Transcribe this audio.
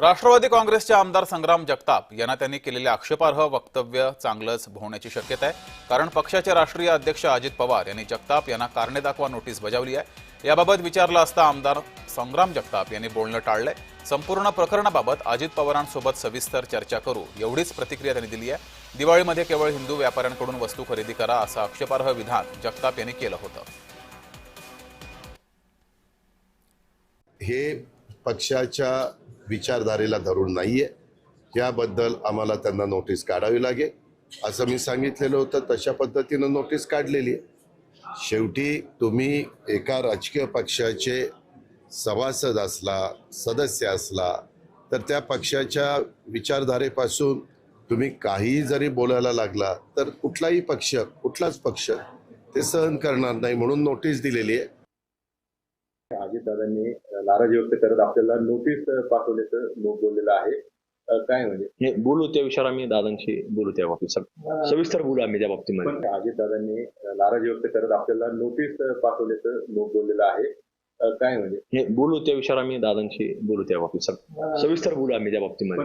राष्ट्रवादी काँग्रेसचे आमदार संग्राम जगताप यांना त्यांनी केलेले आक्षेपार्ह वक्तव्य चांगलंच होण्याची शक्यता आहे. कारण पक्षाचे राष्ट्रीय अध्यक्ष अजित पवार यांनी जगताप यांना कारणे दाखवा नोटीस बजावली आहे. याबाबत विचारलं असता आमदार संग्राम जगताप यांनी बोलणं टाळलंय. संपूर्ण प्रकरणाबाबत अजित पवारांसोबत सविस्तर चर्चा करू एवढीच प्रतिक्रिया त्यांनी दिली आहे. दिवाळीमध्ये केवळ हिंदू व्यापाऱ्यांकडून वस्तू खरेदी करा असं आक्षेपार्ह विधान जगताप यांनी केलं होतं. हे पक्षाच्या विचारधारेला धरून नाही आहे याबद्दल आम्हाला त्यांना नोटीस काढावी लागेल. असं मी सांगितलेलं होतं तशा पद्धतीनं नोटीस काढलेली आहे. शेवटी तुम्ही एका राजकीय पक्षाचे सभासद असला सदस्य असला तर त्या पक्षाच्या विचारधारेपासून तुम्ही काहीही जरी बोलायला लागला तर कुठलाही पक्ष कुठलाच पक्ष ते सहन करणार नाही म्हणून नोटीस दिलेली आहे. अजितदादांनी नाराजी व्यक्त करत आपल्याला नोटीस पाठवल्याचं लोक बोललेलं आहे. काय म्हणजे? हे बोलू त्या विषयावर आम्ही दादांशी बोलू त्या बाबतीत. सर सविस्तर बोलू आम्ही त्या बाबतीमध्ये. पण अजितदादांनी नाराजी व्यक्त करत आपल्याला नोटीस पाठवल्याचं लोक बोललेलं आहे. काय म्हणजे? हे बोलू त्या विषयावर आम्ही दादांशी बोलू त्या बाबतीत. सर सविस्तर बोलू आम्ही त्या बाबतीमध्ये.